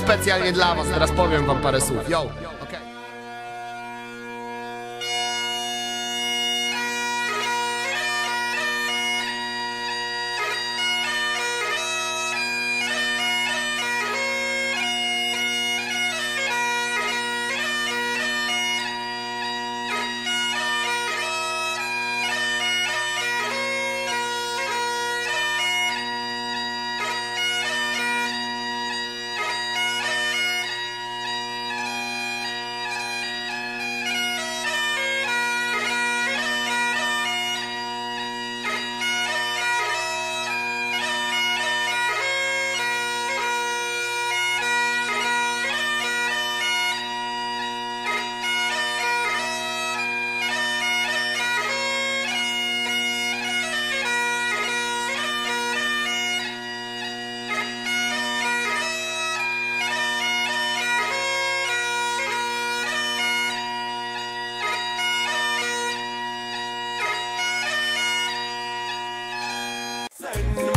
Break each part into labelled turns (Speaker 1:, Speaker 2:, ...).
Speaker 1: specjalnie dla was, teraz powiem wam parę słów. Yo,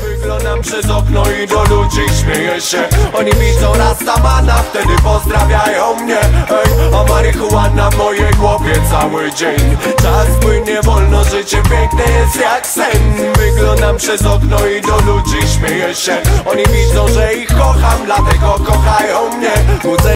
Speaker 2: Wyglądam przez okno i do ludzi śmieję się. Oni widzą Rastamana, wtedy pozdrawiają mnie. Ej, a marihuana w mojej głowie cały dzień. Czas płynie wolno, życie piękne jest jak sen. Wyglądam przez okno i do ludzi śmieję się. Oni widzą, że ich kocham, dlatego kochają mnie